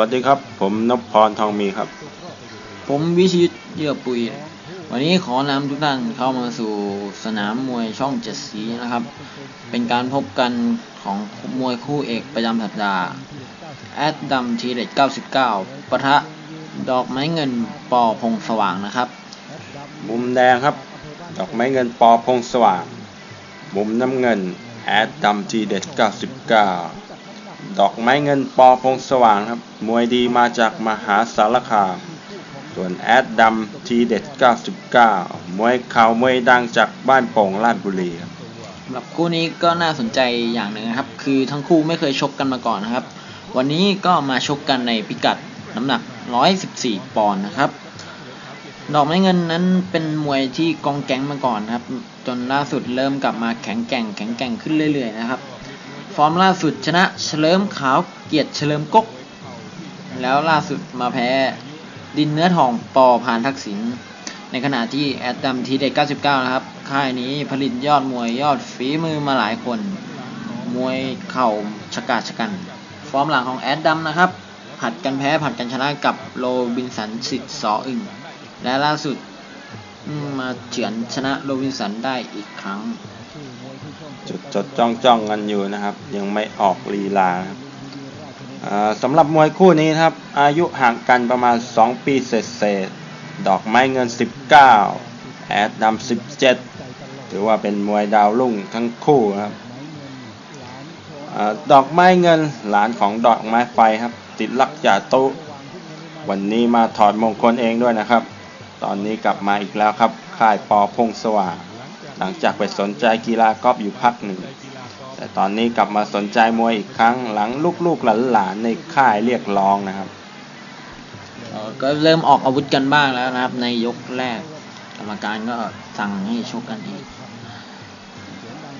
วัสดีครับ ผมนพพรทองมีครับ ผมวิชิตเยื่อปุย วันนี้ขอนำทุกท่านเข้ามาสู่สนามมวยช่องเจ็ดสีนะครับ เป็นการพบกันของมวยคู่เอกประจำสัปดาห์แอดดัมทีเด็ด99ปะทะดอกไม้เงินปอพงสว่างนะครับ มุมแดงครับ ดอกไม้เงินปอพงสว่าง มุมน้ำเงินแอดดำทีเด็ด99 ดอกไม้เงินปอพงสว่างครับ มวยดีมาจากมหาสารคาม ส่วนแอดดำทีเด็ด 99 มวยเข่ามวยดังจากบ้านโป่งราชบุรีครับสำหรับคู่นี้ก็น่าสนใจอย่างหนึ่งนะครับ คือทั้งคู่ไม่เคยชกกันมาก่อนนะครับ วันนี้ก็มาชกกันในพิกัดน้ำหนัก 114 ปอนด์นะครับ ดอกไม้เงินนั้นเป็นมวยที่กองแก๊งมาก่อนครับ จนล่าสุดเริ่มกลับมาแข็งแกร่งแข็งแกร่งขึ้นเรื่อยๆนะครับ ฟอร์มล่าสุดชนะเฉลิมขาวเกียรติเฉลิมก๊กแล้วล่าสุดมาแพ้ดินเนื้อทองปอพานทักษิณในขณะที่แอดดัมทีเด็ด99 นะครับ ค่ายนี้ผลิตยอดมวยยอดฝีมือมาหลายคน มวยเข่าชะกาชะกัน ฟอร์มหลังของแอดดัมนะครับ ผัดกันแพ้ผัดกันชนะกับโรบินสันสิทธิ์สออึ่งและล่าสุดมาเฉือนชนะโรบินสันได้อีกครั้ง จดจดจ้องจ้องกันอยู่นะครับ ยังไม่ออกลีลาสำหรับมวยคู่นี้ครับ อายุห่างกันประมาณ 2 ปีเศษษๆดอกไม้เงิน 19 แอดดำ17 ถือว่าเป็นมวยดาวรุ่งทั้งคู่ครับอดอกไม้เงินหลานของดอกไม้ไฟครับ ติดลักจ่าตุวันนี้มาถอดมงคลเองด้วยนะครับ ตอนนี้กลับมาอีกแล้วครับ ค่ายปอพงสว่าง หลังจากไปสนใจกีฬากอล์ฟอยู่พักหนึ่ง แต่ตอนนี้กลับมาสนใจมวยอีกครั้งหลังลูกๆหลานๆในค่ายเรียกร้องนะครับก็เริ่มออกอาวุธกันบ้างแล้วนะครับ ในยกแรก กรรมการก็สั่งให้ชกกันอีก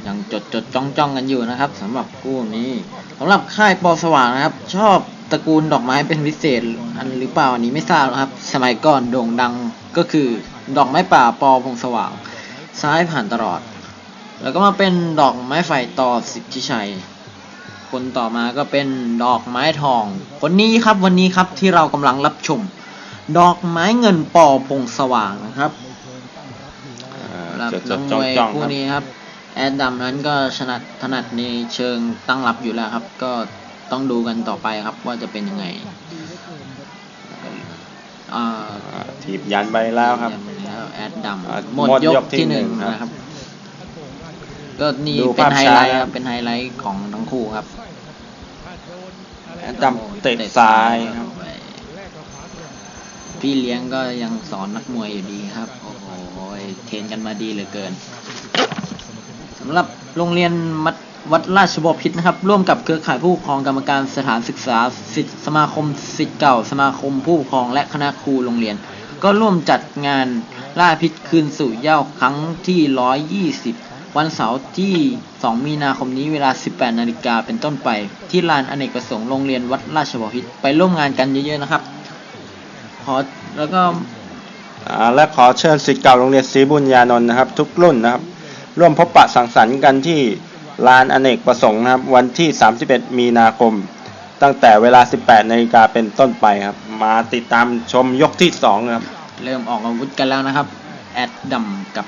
ยังจดจดจ้องจ้องกันอยู่นะครับสำหรับคู่นี้สำหรับค่ายปอสว่างนะครับ ชอบตระกูลดอกไม้เป็นพิเศษ อันหรือเปล่าอันนี้ไม่ทราบนะครับ สมัยก่อนโด่งดังก็คือ ดอกไม้ป่าปอพงสว่าง ซ้ายผ่านตลอด แล้วก็มาเป็นดอกไม้ไฟต่อสิทธิชัย คนต่อมาก็เป็นดอกไม้ทอง คนนี้ครับวันนี้ครับที่เรากำลังรับชม ดอกไม้เงินปอพงสว่างนะครับอ่าสำหรับจดจนัดกมจ้องวยจ้องคู่ครับนี้ครับ แอดดัมนั้นก็ชนะถนัดในเชิงตั้งรับอยู่แล้วครับ ก็ต้องดูกันต่อไปครับว่าจะเป็นยังไงอ่าอ่าถีบยันไปแล้วครับ แล้วแอดดัมอ่าหมดหมดยยกกที่ที่หนึ่งหนึ่งครับนะครับ ก็นี่ดูเป็นภาพไฮช้าไลท์คครัรับบเป็นไฮไลท์ของทั้งคู่ครับแอดดำเตะซ้ายครับพี่เลี้ยงก็ยังสอนนักมวยอยู่ดีครับ โอ้โหเทรนกันมาดีเหลือเกินสำหรับโรงเรียนมัดวัดราชบพิตรนะครับ ร่วมกับเครือข่ายผู้ปกครองกรรมการสถานศึกษาสิทธิสมาคมสิทธิ์เก่า สมาคมผู้ปกครองและคณะครูโรงเรียน ก็ร่วมจัดงาน ล่าพิษคืนสู่เหย้าครั้งที่ 120 วันเสาร์ที่ 2 มีนาคมนี้เวลา 18 นาฬิกาเป็นต้นไป ที่ลานอเนกประสงค์โรงเรียนวัดราชบพิตรไปร่วมงานกันเยอะๆนะครับ ขอแล้วก็อ่าและขอเชิญศิษย์เก่าโรงเรียนศรีบุญญานนท์นะครับ ทุกรุ่นนะครับ ร่วมพบปะสังสรรค์กันที่ลานอเนกประสงค์นะครับ วันที่ 31 มีนาคม ตั้งแต่เวลา 18 นาฬิกาเป็นต้นไปครับ มาติดตามชมยกที่2ครับ เริ่มออกอาวุธกันแล้วนะครับ แอดดัมกับ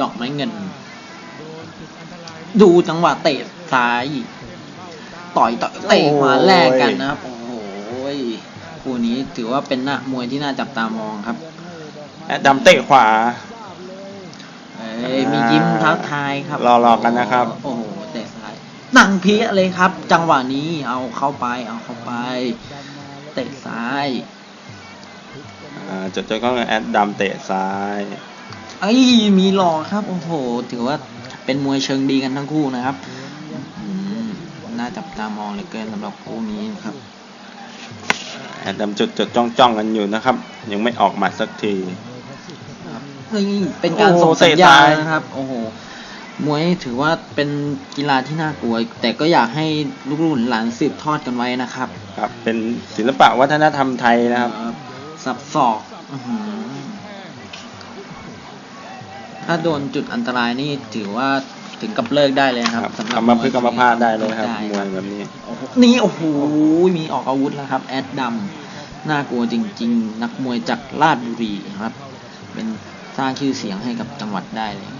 ดอกไม้เงิน ดูจังหวะเตะซ้าย ต่อยต่อยเตะขวาแลกกันนะครับ โอ้โหคู่นี้ถือว่าเป็นหน้ามวยที่น่าจับตามองครับ แอดดำเตะขวาเอ้ยมียิ้มทักทายครับ รอๆกันนะครับ โอ้โหเตะซ้ายหนังเพี้ยเลยครับ จังหวะนี้เอาเข้าไปเอาเข้าไป เตะซ้ายอ่าจดจดก็แอดดำเตะซ้ายเอ้ยมีหลอกครับโอ้โหถือว่าเป็นมวยเชิงดีกันทั้งคู่นะครับอืมน่าจับตามองเหลือเกินสำหรับคู่นี้นะครับ แอดดำจดจดจ้องจ้องกันอยู่นะครับ ยังไม่ออกหมัดสักทีนี่เป็นการโอ้โหส่งสัญญาณเตะซ้ายนะครับ โอ้โห มวยถือว่าเป็นกีฬาที่น่ากลัว แต่ก็อยากให้ลูกหลานสืบทอดกันไว้นะครับ ครับ เป็นศิลปะวัฒนธรรมไทยนะครับเอ่อสับศอกอื้อหือถ้าโดนจุดอันตรายนี่ถือว่าถึงกับเลิกได้เลยนะครับครับสำหรับกรรมพึกษ์กรรมพลาดได้เลยครับได้มวยแบบนี้โอ้โหนี่โอ้โหมีออกอาวุธแล้วครับ แอดดำน่ากลัวจริง ๆ นักมวยจากราชบุรีครับ เป็นสร้างชื่อเสียงให้กับจังหวัดได้เลยครับ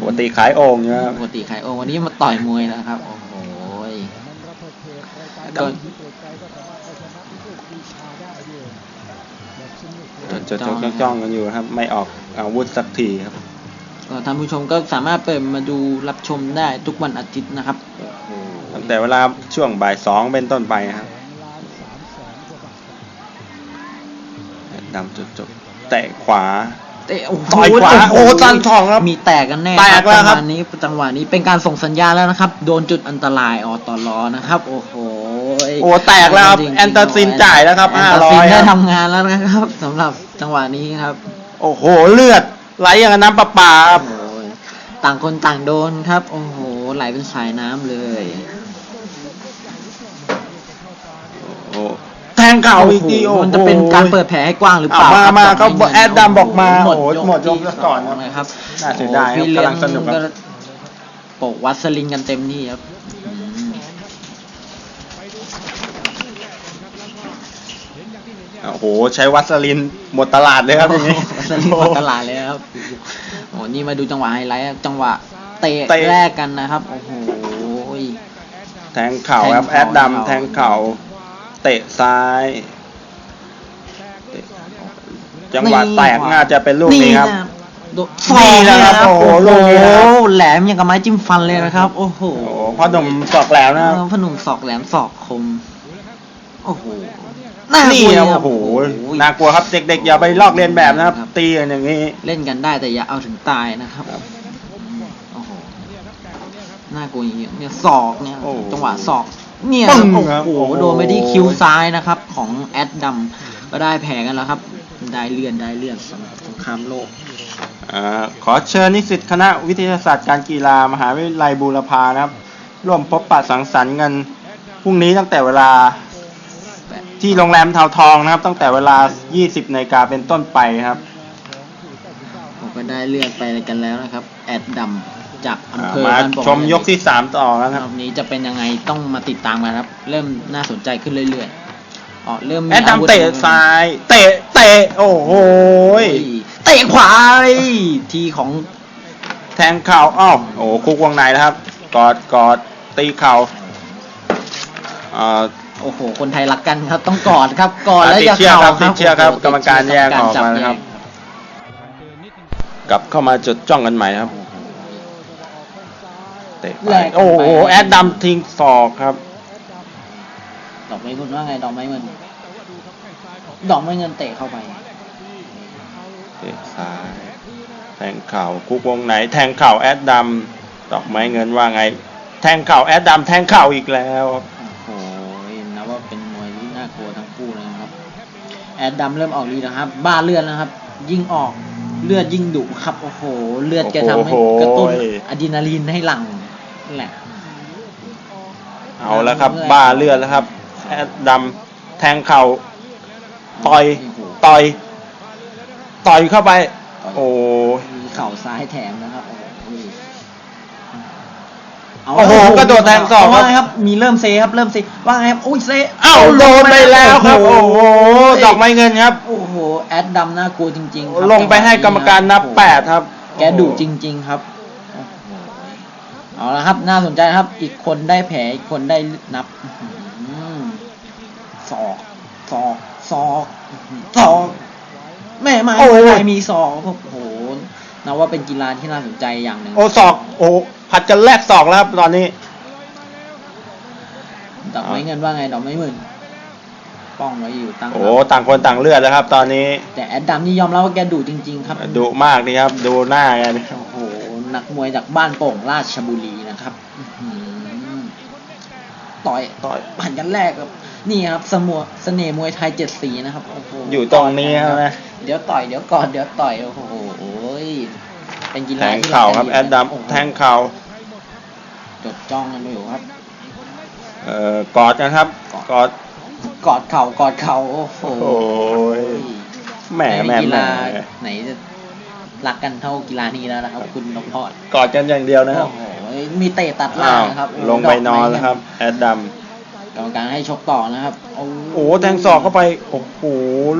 ปกติขายโอ่งอยู่นะครับปกติใครโอ้วันนี้มาต่อยมวยแล้วครับ โอ้โหก็จดๆจ้องๆกันอยู่ครับ ไม่ออกอาวุธสักทีครับก็ท่านผู้ชมก็สามารถเปิดมาดูรับชมได้ทุกวันอาทิตย์นะครับโอ้โหตั้งแต่เวลาช่วงบ่ายสองเป็นต้นไปครับดำจุดจบๆแตะขวา เตะโอ้โหต่อยขวาโอ้ตันทองครับมีแตกกันแน่แตกแล้วครับ จังหวะนี้จังหวะนี้เป็นการส่งสัญญาณแล้วนะครับ โดนจุดอันตรายออตลอนะครับ โอ้โหโอ้แตกแล้วครับจงๆแอนเตอร์ซินจ่ายแล้วครับแอนห้าเตอร์ร้อซินยได้ครับทำงานแล้วนะครับสำหรับจังหวะนี้ครับโอ้โห เลือดไหลอย่างกับน้ำประปาครับ โอ้ยต่างคนต่างโดนครับ โอ้โหไหลเป็นสายน้ำเลย โอ้ แทงเข่าอีกทีโอ้โอ้โหโหมันจะเป็นการเปิดแผลให้กว้างหรือเปล่าอะมาครับมาดเขาไเงินแอดดำบอกมาโอ้โอ้โหหมดยกที่ซะก่อนครับสงเลยครับน่าเสียดายครับโอ้โหกำลังสนุกครับโปะวัสลินกันเต็มที่ครับอืมโอ้โห ใช้วัสลินหมดตลาดเลยครับอย่างนี้วัสลินหมดตลาดเลยครับโอ้โหนี่มาดูจังหวะไฮไลท์ครับจังหวะเตะเตะแรกกันนะครับ โอ้โหแทงเข่าครับแทแองดเข่าดำแทงเข่า เตะซ้ายเตะจังหวะแตกน่าจะเป็นลูกนี้ครับะโดนี่แหละครับโอ้โหลูกนี้นะครับโอ้โหแหลมอย่างกับไม้จิ้มฟันเลยนะครับ โอ้โหโอ้โหพ่อหนุ่มสอกแล้วนะครับเออพอหนุ่มศอกแหลมศอกคม โอ้โหนี่กลัวครับเลยโอ้โหน่ากลัวครับเด็กๆอย่าไปลอกเลียนแบบนะครับครับ ตีกันอย่างนี้เล่นกันได้แต่อย่าเอาถึงตายนะครับครับโอ้โหน่ากลัวอย่างเงี้ยเนี่ยศอกเนี่ยโอ้โหจังหวะศอก เนี่ยปึ้งโอ้ครับโหโอ้โหโดนไปที่คิ้วซ้ายนะครับ ของแอดดำก็ได้แผลกันแล้วครับ ได้เลื่อนได้เลื่อนสำหรับสงครามโลก อ่าขอเชิญนิสิตคณะวิทยาศาสตร์การกีฬามหาวิทยาลัยบูรพานะครับ ร่วมพบปะสังสรรค์กันพรุ่งนี้ตั้งแต่เวลาที่โรงแรมเทาทองนะครับ ตั้งแต่เวลา 20นาฬิกาเป็นต้นไปครับ ผมก็ได้เลื่อนไปกันแล้วนะครับ แอดดำ จากอำอ่าเภอมาบ้านโป่งชมยกที่3ต่อแล้วครับรอบนี้จะเป็นยังไงต้องมาติดตามกันครับ เริ่มน่าสนใจขึ้นเรื่อยๆอ๋อเริ่มมีแอดอาวุธดำเตะซ้าย เตะเตะโอ้โหโอ้ยเตะขวาทีของแทงเข่าอ้าวโอ้โหคุกวงในแล้วครับ กอดกอดตีเข่าอ่าโอ้โห คนไทยรักกันครับต้องกอดครับกอดแล้วติอย่าดเชือกเข่าครับติดเชือกครับโโหกรรมการแยกติดออกจับมานะครับแยกลับเข้ามาจดจ้องกันใหม่ครับ เตะไปแลกกันไปโอ้โห แอดดำทิ้งศอกครับ ดอกไม้เงินว่าไงดอกไม้เงิน ดอกไม้เงินเตะเข้าไปเตะซ้าย แทงเข่าคุกวงไหน แทงเข่าแอดดำดอกไม้เงินว่าไง แทงเข่าแอดดำแทงเข่าอีกแล้วครับโอ้โหนับว่าเป็นมวยที่น่ากลัวทั้งคู่เลยนะครับ แอดดำเริ่มออกดีนะครับ บ้าเลือดแล้วครับ ยิ่งออกเลือดยิ่งดุครับ โอ้โห เลือดแกทำให้กระตุ้นอะดรีนาลีนให้หลั่งนั่น แหละเอาแล้วครับ บ้าเลือดแล้วครับแอดดำแทงเข่าต่อยโโหต่อย ต่อยเข้าไป โอ้มีเข่าซ้ายแถมนะครับโอ้โหโอ้โหกระโดดแทงศอกครับว่าไงครับ มีเริ่มเซครับ เริ่มเซว่าไงครับอุ้ยเซเอ้าโดนไปแล้วครับ โอ้โหดอกไม้เงินครับ โอ้โหแอดดำน่ากลัวจริงๆครับลงไปให้กรรมการนับแปดครับ แกดุจริง ๆ ครับโอ้โห เอาละครับ น่าสนใจนะครับ อีกคนได้แผลอีกคนได้นับอื้อหือศอกศอกศอกศอกแม่ไม่โอ้โหไม่มีศอกโอ้โหนับว่าเป็นกีฬาที่น่าสนใจอย่างหนึ่งโอ้ศอก โอ้ผัดกันแลกศอกแล้วครับตอนนี้ดอกไม้เงินว่าไงดอกไม้หมื่นป้องไว้อยู่ตั้งโอ้ต่างคนต่างเลือดแล้วครับ ตอนนี้ แต่แอดดำนี่ยอมรับว่าแกดุจริง ๆ ครับดุมากนี่ครับ ดูหน้าแกันโอ้โห นักมวยจากบ้านโป่งราชบุรีนะครับอื้อหือต่อยต่อยผ่านกันแรกครับ นี่ครับสมวเสน่ห์มวยไทยเจ็ดสีนะครับโอ้โหอยู่ตรงนี้ครับนะเดี๋ยวต่อยเดี๋ยวกอดเดี๋ยวต่อยโอ้โหเป็นกีแทฬางที่เข่าครับเแอดดโอ้โหำแทงเข่าจดจ้องกันอยู่ครับ เอ่อกอดนะครับ กอดกอดเข่ากอดเข่าโอ้โหโอ้ยแหมแหมไกีแหมฬาไหนจะ รักกันเท่ากีฬานี้แล้วนะครับ คุณนพพรกอดกันอย่างเดียวนะครับโอ้โหมีเตะตัดล่าอ้างวนะครับลงไปนอนแล้วครับ แอดดัมกรรมการให้ชกต่อนะครับโอ้โอ้โหแทงศอกเข้าไปโอ้โห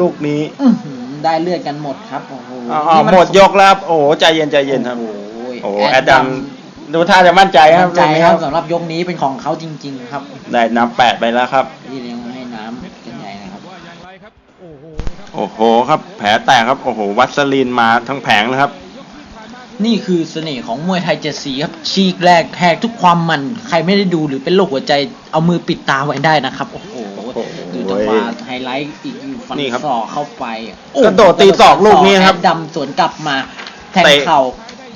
ลูกนี้อื้อหือได้เลือดกันหมดครับโอ้โหอ้าวหมดยกแล้วครับโอ้โหใจเย็นใจเย็นครับโอ้โหโอ้โหแอดดัมดูท่าจะมั่นใจครับมั่นใจลูกนี้คครัรับบสำหรับยกนี้เป็นของเขาจริง ๆ ครับ ได้นับแปดไปแล้วครับ โอ้โหครับ แผลแตกครับ โอ้โห วัสลีนมาทั้งแผงเลยครับ นี่คือเสน่ห์ของมวยไทยเจ็ดสีครับฉีกแรกแหกทุกความมัน ใครไม่ได้ดูหรือเป็นโรคหัวใจเอามือปิดตาไว้ได้นะครับ โอ้โหโอ้โหดูจังหวะไฮไลท์อีกฟันนี่ครับศอกเข้าไปกระโดดตีศอกลูกนี้ครับแอดดำสวนกลับมาแทงเตะ เข่า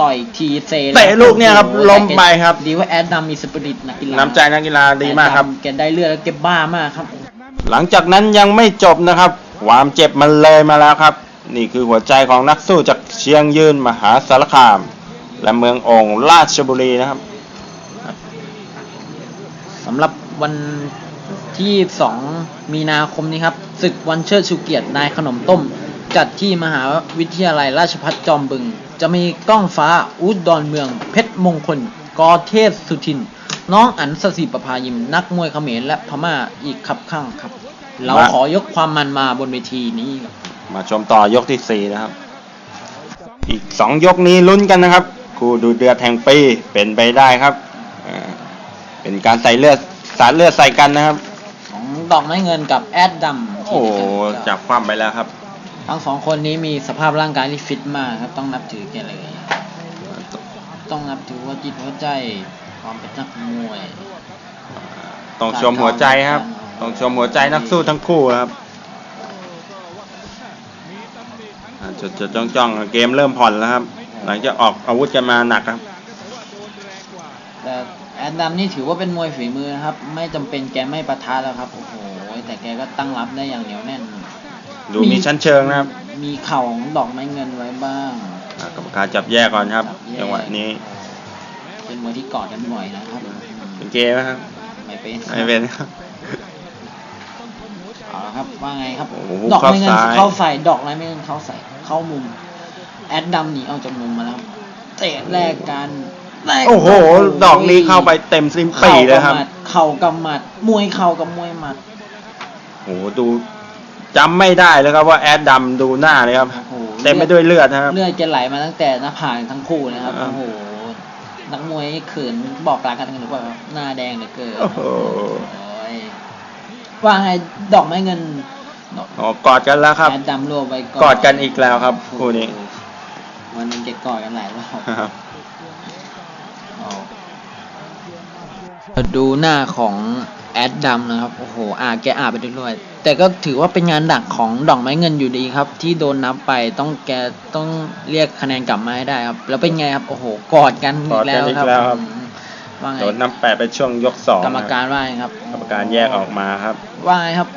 ต่อยทีเซเตะลูกเนี่ยครับโอ้โหล้มไปครับ ดีว่าแอดดำมีสปิริตนักกีฬาน้ำใจนักกีฬาดีมากครับ แอดดำแกได้เลือดแล้วแกบ้ามากครับ หลังจากนั้นยังไม่จบนะครับ ความเจ็บมันเลยมาแล้วครับ นี่คือหัวใจของนักสู้จากเชียงยืนมหาสารคาม และเมืององค์ราชบุรีนะครับสำหรับวันที่ 2 มีนาคมนี้ครับศึกวันเชิดชูเกียรตินายขนมต้ม จัดที่มหาวิทยาลัยราชภัฏจอมบึง จะมีก้องฟ้าอุดดอนเมือง เพชรมงคล กอเทพสุทิน น้องอันสศิประภายิม นักมวยเขมรและพม่าอีกขับข้างครับ เรามาขอยกความมันมาบนเวทีนี้มาชมต่อยกที่สี่นะครับ อีกสองยกนี้ลุ้นกันนะครับคู่ดูเดือดแห่งปีเป็นไปได้ครับอ่าเป็นการใส่เลือดสารเลือดใส่กันนะครับ ของดอกไม้เงินกับแอดดัมโอ้โหจับความไปแล้วครับ ทั้งสองคนนี้มีสภาพร่างกายที่ฟิตมากครับ ต้องนับถือแกเลย ต้องนับถือว่าจิตหัวใจความเป็นนักมวย ต้องชมหัวใจครับ ต้องชมหัวใจนักสู้ทั้งคู่ครับอ่าจดจดจ้องจ้องเกมเริ่มผ่อนแล้วครับ หลังจากออกอาวุธกันมาหนักครับ แต่แอดดัมนี่ถือว่าเป็นมวยฝีมือนะครับ ไม่จำเป็นแกไม่ประทะแล้วครับโอ้โหแต่แกก็ตั้งรับได้อย่างเหนียวแน่น ดูมีชั้นเชิงนะครับ มีเข่าของดอกไม้เงินไว้บ้างอ่ากรรมการจับแยกก่อนครับจับแยกจังหวะนี้ เป็นมวยที่กอดกันบ่อยนะครับเป็นเกมไหมครับไม่เป็นไม่เป็นครับเอาละครับ ว่าไงครับโอ้โหดอกไม้เงินเข้าซ้ายเข้าใส่ ดอกไม้เงินเข้าใส่ เข้ามุม แอดดัมหนีออกจากมุมมาแล้วเตะแรกกันแรกโอ้โห ดอกนี้เข้าไปเต็มซิมปีเลยครับ เข่ากับหมัด มวยเข่ากับมวยหมัดโอ้โหดูจำไม่ได้แล้วครับว่าแอดดำดูหน้าเลยครับโอ้โหเต็มไปด้วยเลือดนะครับ เลือดจะไหลมาตั้งแต่หน้าผากทั้งคู่นะครับอ่าโอ้โหนักมวยเขินบอกลากันหรือเปล่าครับหน้าแดงเหลือเกินโอ้โหโอ้ย ว่าไงดอกไม้เงินดอกอ๋อกอดกันแล้วครับ แอดดำรวบไว้กอดกันอีกแล้วครับคู่นี้วันหนึงจะกอดกันหลายรอบครับดูหน้าของแอดดัมนะครับ โอ้โห อาแกอาไปด้วยๆแต่ก็ถือว่าเป็นงานดักของดอกไม้เงินอยู่ดีครับ ที่โดนนับไปต้องแกต้องเรียกคะแนนกลับมาให้ได้ครับ แล้วเป็นไงครับ โอ้โห กอดกันกอดกันอีกแล้วครับอืม ว่าไงโดนน้ำแปดไปช่วงยกสองกรรมการว่าไงครับ กรรมการแยกออกมาครับ ว่าไงครับ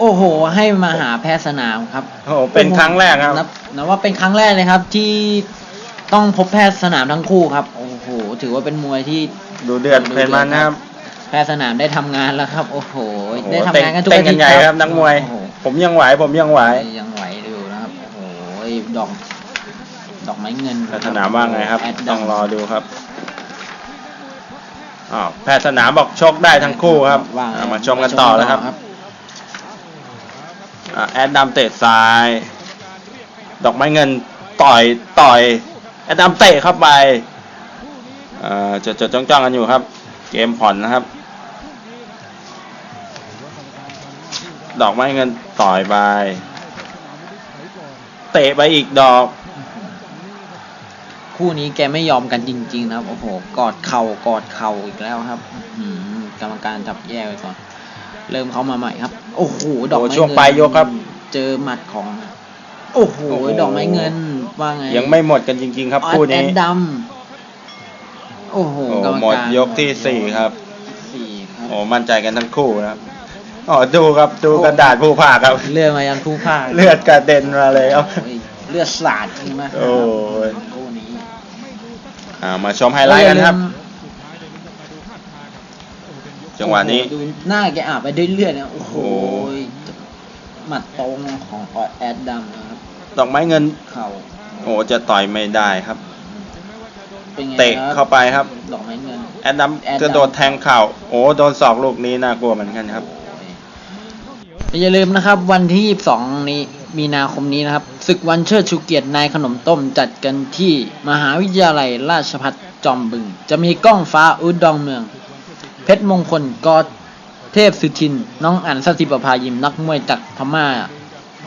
โอ้โห ให้มาหาแพทย์สนามครับโอ้โหเป็นครั้งแรกครับนับนับว่าเป็นครั้งแรกเลยครับ ที่ต้องพบแพทย์สนามทั้งคู่ครับ โอ้โห ถือว่าเป็นมวยที่ดูเดือดเป็นมันนะครับ แพทย์สนามได้ทำงานแล้วครับ โอ้โหโอ้โหได้ทำงานกันทุกเต้นอากัทินตย์ใหญ่ครับ นักมวยโอ้โหผมยังไหว ผมยังไหว ยังไหวอยู่นะครับ โอ้โห ดอก ดอกไม้เงินแพทย์สนามว่าไงครับแดดัต้องรอดูครับ อ้าวแพทย์สนามบอกชกได้ทั้งคู่ครับว่าไงอ่ามาชมกันต่อแล้วครับอ่าแอดดัมเตะซ้าย ดอกไม้เงินต่อยต่อยแอดดัมเตะเข้าไปเอ่อจะจะจ้องจ้องๆกันอยู่ครับ เกมผ่อนนะครับ ดอกไม้เงินต่อยไป เตะไปอีกดอก คู่นี้แกไม่ยอมกันจริง ๆ นะครับ โอ้โห กอดเข่ากอดเข่าอีกแล้วครับอื้อหือกรรมการจับแยกไว้ก่อน เริ่มเข้ามาใหม่ครับ โอ้โห ดอกไม้โอ้ช่วงเงินปลายยกครับ เจอหมัดของโอ้โหโอ้โห ดอกไม้เงิน ว่าไง ยังไม่หมดกันจริง ๆ ครับออคู่แอนี้ดดำโอ้โหโอ้กรรมหมดการยกที่สี่ครับสี่ครับโอ้มั่นใจกันทั้งคู่นะครับอ๋อดูครับดูกระดาษผู้ภาคครับ เลือดมายันผู้พ่ายเลือดกระเด็นมาเลยครับโอ้ยเลือดสาดจริงไหมโอ้ยคู่นี้ อ่ามาชมไฮไลท์กันครับ จังหวะนี้โอ้โดูหน้าแกอาบไปด้วยเลือดเนี่ยโอ้โหโอ้หมัดตรงของแอดดำนะครับ ดอกไม้เงิน เข่าโอ้อ้จะต่อยไม่ได้ครับ เป็นไงเตะครับเข้าไปครับ ดอกไม้เงิน แอดดัมแอดดัม กระโดดแทงเข่า โอ้โดนศอกลูกนี้น่ากลัวเหมือนกันครับอย่าลืมนะครับ วันที่ 22 นี้มีนาคมนี้นะครับ ศึกวันเชิดชูเกียรตินายขนมต้มจัดกันที่มหาวิทยาลัยราชภัฏจอมบึง จะมีกล้องฟ้าอุดดองเมือง เพชรมงคลกอเทพสุทิน น้องอันสถิประภายิมนักมวยจากพม่า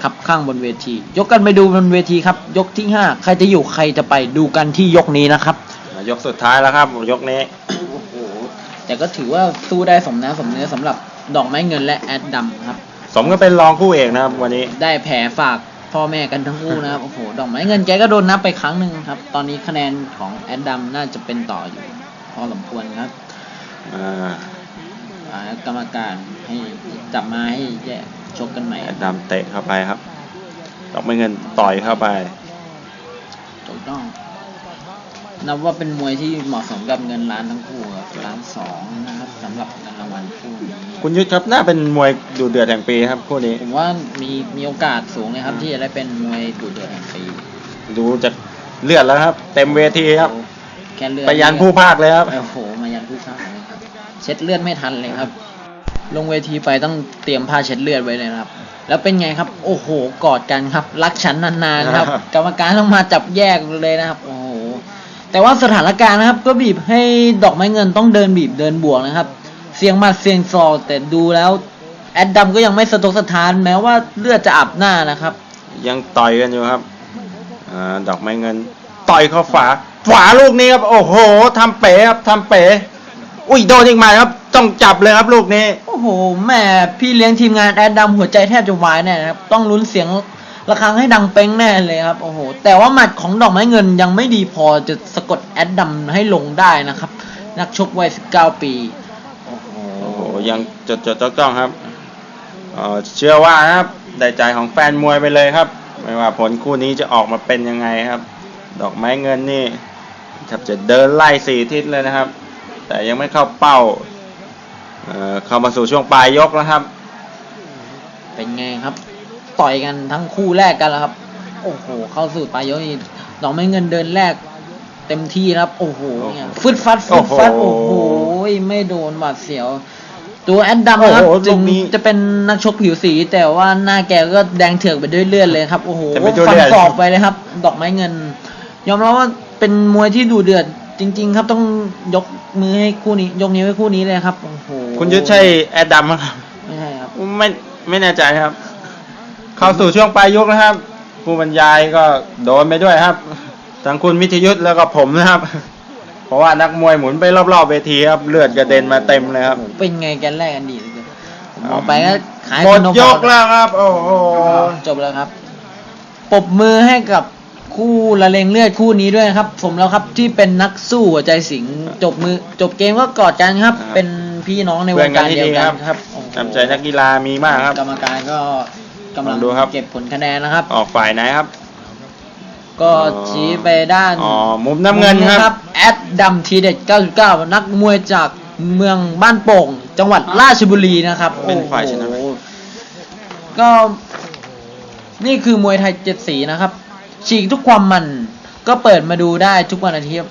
ขับข้างบนเวที ยกกันไปดูบนเวทีครับ ยกที่5ใครจะอยู่ใครจะไปดูกันที่ยกนี้นะครับ ยกสุดท้ายแล้วครับ ยกนี้โอ้โหแต่ก็ถือว่าสู้ได้สมน้ำสมเนื้อสำหรับดอกไม้เงินและแอดดำครับ สมก็เป็นรองคู่เอกนะครับวันนี้ ได้แผลฝาก พ่อแม่กันทั้งคู่นะครับโอ้โหดอกไม้เงินแกก็โดนนับไปครั้งหนึ่งครับ ตอนนี้คะแนนของแอดดัมน่าจะเป็นต่ออยู่พอสมควรครับอ่าอ่ากรรมการให้จับมาให้แยกชกกันใหม่แอดดัมเตะเข้าไปครับ ดอกไม้เงินต่อยเข้าไปถูกต้อง นับว่าเป็นมวยที่เหมาะสมกับเงินล้านทั้งคู่ครับล้านสองนะครับสำหรับเงินรางวัลคู่นี้คุณยุทธครับน่าเป็นมวยดูเดือดแห่งปีครับคู่นี้ ผมว่ามีมีโอกาสสูงเลยครับ ที่จะได้เป็นมวยดูเดือดแห่งปีดูจากเลือดแล้วครับ เต็มเวทีครับแค่เลือดไปยันผู้ภาคเลยครับโอ้โหมายันผู้สร้างเลยครับ เช็ดเลือดไม่ทันเลยครับ ลงเวทีไปต้องเตรียมผ้าเช็ดเลือดไว้เลยนะครับ แล้วเป็นไงครับ โอ้โหกอดกันครับ รักฉันนานๆครับ กรรมการต้องมาจับแยกเลยนะครับโอ้โห แต่ว่าสถานการณ์นะครับ ก็บีบให้ดอกไม้เงินต้องเดินบีบเดินบวกนะครับ เสียงหมัดเสียงซอกแต่ดูแล้วแอดดัมก็ยังไม่สะทกสะท้านแม้ว่าเลือดจะอับหน้านะครับ ยังต่อยกันอยู่ครับอ่าดอกไม้เงิน ต่อยเข้าฝาฝาลูกนี้ครับ โอ้โหทำเป๋ครับทำเป๋ อุ้ยโดนอีกหมาครับ ต้องจับเลยครับลูกนี้ โอ้โหแม่พี่เลี้ยงทีมงานแอดดัมหัวใจแทบจะวายแน่นะครับ ต้องลุ้นเสียง ระฆังให้ดังเป้งแน่เลยครับโอ้โหแต่ว่าหมัดของดอกไม้เงินยังไม่ดีพอจะสะกดแอดดัมให้ลงได้นะครับ นักชกวัย19 ปีโอ้โหโอ้โหยังจดจดจ้องจ้องๆครับเอ่อเชื่อว่านะครับได้ใจของแฟนมวยไปเลยครับ ไม่ว่าผลคู่นี้จะออกมาเป็นยังไงครับ ดอกไม้เงินนี่แทบจะเดินไล่สี่ทิศเลยนะครับ แต่ยังไม่เข้าเป้าเอ่อเข้ามาสู่ช่วงปลายยกแล้วครับ เป็นไงครับ ต่อยกันทั้งคู่แรกกันแล้วครับ โอ้โห เข้าสู่ปลายยกนี่ดอกไม้เงินเดินแรก เต็มที่ครับ โอ้โหเนี่ยฟึดฟัดฟึดฟัดโอ้โอ้โหโหไม่โดนหวาดเสียว ตัวแอดดัมนะครับโอ้โหจึลูงกนี้จะเป็นนักชกผิวสี แต่ว่าหน้าแกก็แดงเถือกไปด้วยเลือดเลยครับ โอ้โหเต็มไปด้วยฟันเลือดศอกไปเลยครับ ดอกไม้เงิน ยอมรับว่าเป็นมวยที่ดูเดือดจริง ๆ ครับต้องยกมือให้คู่นี้ ยกนิ้วให้คู่นี้เลยครับโอ้โหคุณยุทธใช่แอดดัมไหมครับไม่ใช่ครับไม่ไม่แน่ใจครับ เข้าสู่ช่วงปลายยกนะครับ ผู้บรรยายก็โดนไปด้วยครับทั้งคุณมิทยุทธแล้วก็ผมนะครับ เพราะว่านักมวยหมุนไปรอบๆเวทีครับ เลือดกระเด็นมาเต็มเลยครับโอ้โหเป็นไงกันแรกกันดีเหลยผมมองไปก็ขายหมดเป็นนยกแล้วครับ โอ้โหจบแล้วครับปรบมือให้กับคู่ละเลงเลือดคู่นี้ด้วยนะครับ สมแล้วครับที่เป็นนักสู้หัวใจสิงห์จบมือ จบเกมก็กอดกันครับครับ เป็นพี่น้องในวงการเดียวกันครับโอ้โหจำใจนักกีฬามีมากครับ กรรมการก็ กำลังลองดูครับ เก็บผลคะแนนนะครับ ออกฝ่ายไหนครับ ก็อ๋อชี้ไปด้านอ๋อ มุมน้ำเงินครับ แอดดำทีเด็ด 99 นักมวยจากเมืองบ้านโป่ง จังหวัดราชบุรีนะครับเป็นฝ่ายชนะโอ้โหก็ นี่คือมวยไทยเจ็ดสีนะครับ ฉีกทุกความมัน ก็เปิดมาดูได้ทุกวันอาทิตย์